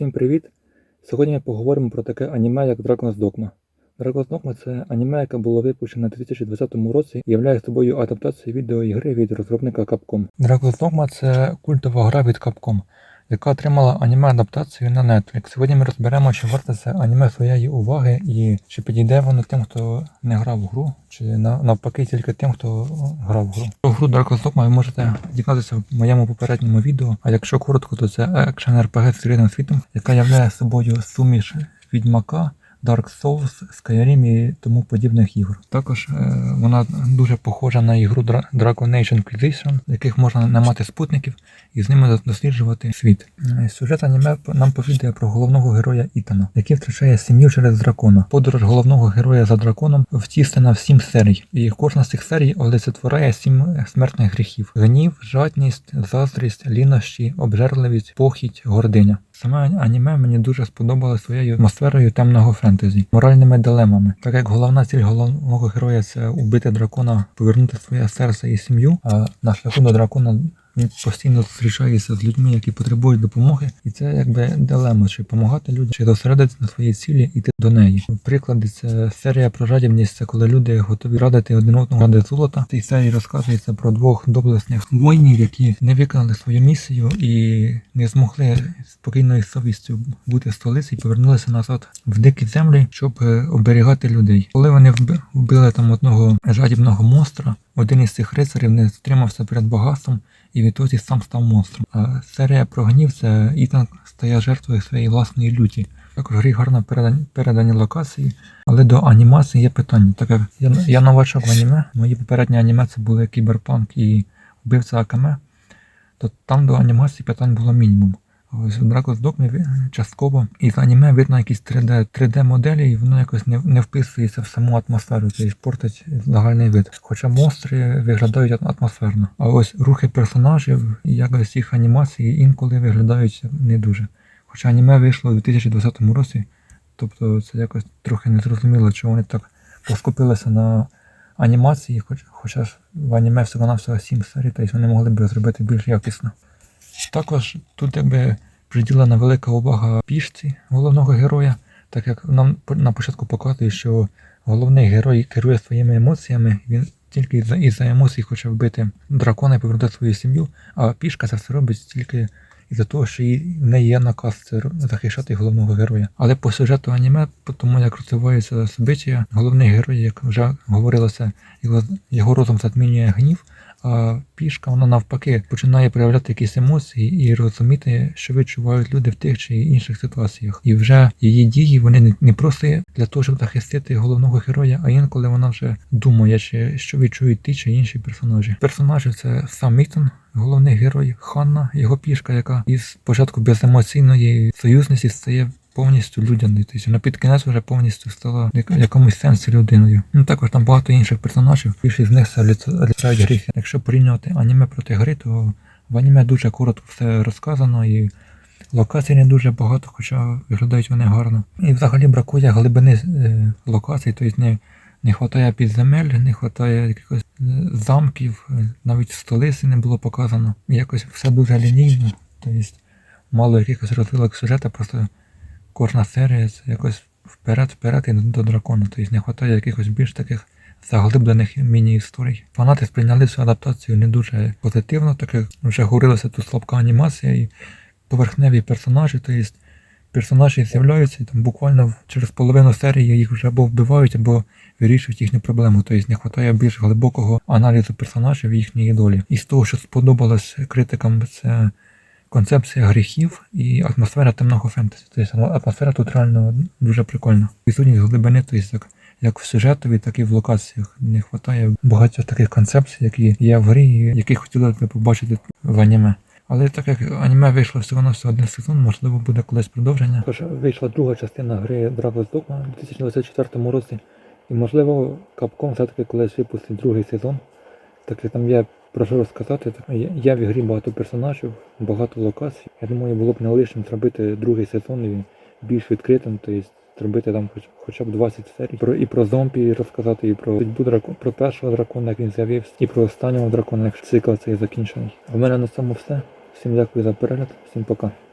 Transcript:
Всім привіт! Сьогодні ми поговоримо про таке аніме, як Dragon's Dogma. Dragon's Dogma це аніме, яке було випущено у 2020 році і являє собою адаптацією відеоігри від розробника Capcom. Dragon's Dogma це культова гра від Capcom, яка отримала аніме адаптацію на Netflix. Сьогодні ми розберемо, чи варте це аніме своєї уваги і чи підійде воно тим, хто не грав в гру, чи на- навпаки тільки тим, хто грав в гру. Про гру Dogma ви можете дізнатися в моєму попередньому відео. А якщо коротко, то це екшен RPG з рідним світом, яка являє собою суміш відьмака. Dark Souls, Skyrim і тому подібних ігор. Також е, вона дуже похожа на ігру Dra- Dragon Age Inquisition, в яких можна наймати спутників і з ними досліджувати світ. Е, Сюжет аніме нам повідає про головного героя Ітана, який втрачає сім'ю через дракона. Подорож головного героя за драконом втіснена в сім серій, і кожна з цих серій олицетворяє сім е, смертних гріхів: гнів, жадність, заздрість, лінощі, обжерливість, похідь, гординя. Саме аніме мені дуже сподобалося своєю атмосферою темного фентезі, моральними дилемами. Так як головна ціль головного героя це убити дракона, повернути своє серце і сім'ю, а на шляху до дракона він постійно зустрічається з людьми, які потребують допомоги, і це якби дилема, чи допомагати людям, чи зосередитися на своїй цілі і йти до неї. Приклади це серія про жадібність, це коли люди готові радити один одному ради золота. В цій серії розказується про двох доблесних воїнів, які не виконали свою місію і не змогли спокійною совістю бути в столиці і повернулися назад в дикі землі, щоб е, оберігати людей. Коли вони вби- вбили там одного жадібного монстра, один із цих рицарів не стримався перед багатством і відтоді сам став монстром. А серія про гнів це Ітан стає жертвою своєї власної люті. Також грі гарно передані, передані локації, але до анімації є питання. Так як я, я новачок в аніме, мої попередні аніме це були Кіберпанк і Вбивця Акаме, то там до анімації питань було мінімум. А Ось в Dragon's Dogma частково із аніме видно якісь 3D, 3D моделі, і воно якось не, не вписується в саму атмосферу, тобто портить загальний вид. Хоча монстри виглядають атмосферно. А ось рухи персонажів і якось їх анімації інколи виглядають не дуже. Хоча аніме вийшло у 2020 році, тобто це якось трохи незрозуміло, чого вони так поскупилися на анімації, хоч, хоча ж в аніме всього на всього 7 серій, тобто вони могли б зробити більш якісно. Також тут якби приділена велика увага пішці головного героя, так як нам на початку показує, що головний герой керує своїми емоціями, він тільки із-за із емоцій хоче вбити дракона і повернути свою сім'ю, а пішка це все робить тільки із-за того, що її не є наказ захищати головного героя. Але по сюжету аніме, по тому як розвиваються собиття, головний герой, як вже говорилося, його, його розум затмінює гнів. А пішка вона навпаки починає проявляти якісь емоції і розуміти, що відчувають люди в тих чи інших ситуаціях. І вже її дії вони не- просто для того, щоб захистити головного героя, а інколи вона вже думає, чи що відчують ті чи інші персонажі. Персонажі це сам Мітон, головний герой, Ханна, його пішка, яка із початку беземоційної союзності стає повністю людяною. Тобто вона під кінець вже повністю стала в якомусь сенсі людиною. Ну також там багато інших персонажів. Більшість з них оліце- гріхи. Якщо порівнювати аніме проти гри, то в аніме дуже коротко все розказано і локацій не дуже багато, хоча виглядають вони гарно. І взагалі бракує глибини е, локацій, тобто не, не вистачає підземель, не вистачає якихось е, замків, е, навіть столиці не було показано. Якось все дуже лінійно, тобто мало якихось розвилок сюжету, просто кожна серія це якось вперед, вперед і до дракона. Тобто не вистачає якихось більш таких заглиблених міні-історій. Фанати сприйняли цю адаптацію не дуже позитивно, так як вже говорилося тут слабка анімація і поверхневі персонажі, тобто персонажі з'являються і там буквально через половину серії їх вже або вбивають, або вирішують їхню проблему. Тобто не вистачає більш глибокого аналізу персонажів і їхньої долі. І з того, що сподобалось критикам, це концепція гріхів і атмосфера темного фентезі. Тобто атмосфера тут реально дуже прикольна. Відсутність глибини, тобто як, як в сюжетові, так і в локаціях. Не вистачає багатьох таких концепцій, які є в грі, які хотіли б побачити в аніме. Але так як аніме вийшло всього на один сезон, можливо, буде колись продовження. Тож вийшла друга частина гри Dragon's Dogma у 2024 році. І можливо Capcom все-таки колись випустить другий сезон. Так як там є про що розказати. я в ігрі багато персонажів, багато локацій. Я думаю, було б не лишнім зробити другий сезон більш відкритим, тобто зробити там хоч, хоча б 20 серій. Про, і про зомбі розказати, і про судьбу дракон, про першого дракона, як він з'явився, і про останнього дракона, як цикл цей закінчений. У мене на цьому все. Всім дякую за перегляд, всім пока.